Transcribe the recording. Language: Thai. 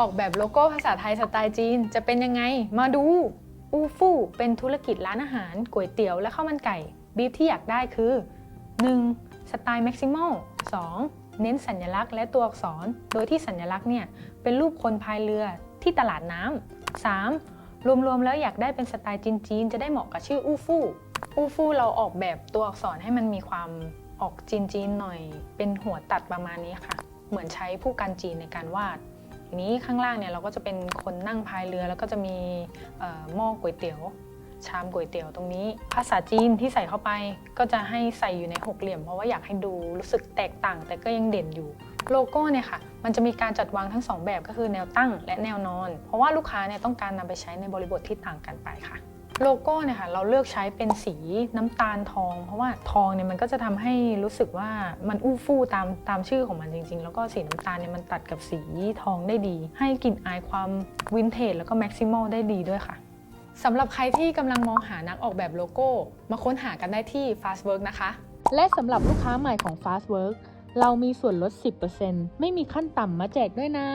ออกแบบโลโก้ภาษาไทยสไตล์จีนจะเป็นยังไง มาดู อูฟู่เป็นธุรกิจร้านอาหารก๋วยเตี๋ยวและข้าวมันไก่ บีฟที่อยากได้คือ 1. สไตล์แม็กซิมอล 2. เน้นสัญลักษณ์และตัวอักษร โดยที่สัญลักษณ์เนี่ยเป็นรูปคนพายเรือที่ตลาดน้ำ 3. รวมๆแล้วอยากได้เป็นสไตล์จีนๆจะได้เหมาะกับชื่ออูฟู่อูฟู่เราออกแบบตัวอักษรให้มันมีความออกจีนๆหน่อย เป็นหัวตัดประมาณนี้ค่ะ เหมือนใช้ผู้กันจีนในการวาด ทีนี้ข้างล่างเนี่ยเราก็จะเป็นคนนั่งพายเรือ แล้วก็จะมีหม้อก๋วยเตี๋ยวชามก๋วยเตี๋ยวตรงนี้ ภาษาจีนที่ใส่เข้าไปก็จะให้ใส่อยู่ในหกเหลี่ยม เพราะว่าอยากให้ดูรู้สึกแตกต่าง แต่ก็ยังเด่นอยู่โลโก้เนี่ยค่ะมันจะมีการจัดวางทั้งสองแบบก็คือแนวตั้งและแนวนอน เพราะว่าลูกค้าเนี่ยต้องการนำไปใช้ในบริบทที่ต่างกันไปค่ะ โลโก้เนี่ยค่ะเราเลือกใช้เป็นสีน้ำตาลทอง เพราะว่าทองเนี่ยมันก็จะทำให้รู้สึกว่ามันอู้ฟู่ตามตามชื่อของมันจริง ๆ แล้วก็สีน้ำตาลเนี่ยมันตัดกับสีทองได้ดี ให้กลิ่นอายความวินเทจแล้วก็แม็กซิมอลได้ดีด้วยค่ะสำหรับใครที่กำลังมองหานักออกแบบโลโก้ มาค้นหากันได้ที่ Fastwork นะคะ และสำหรับลูกค้าใหม่ของ Fastwork เรามีส่วนลด 10%ไม่มีขั้นต่ำมาแจกด้วยนะ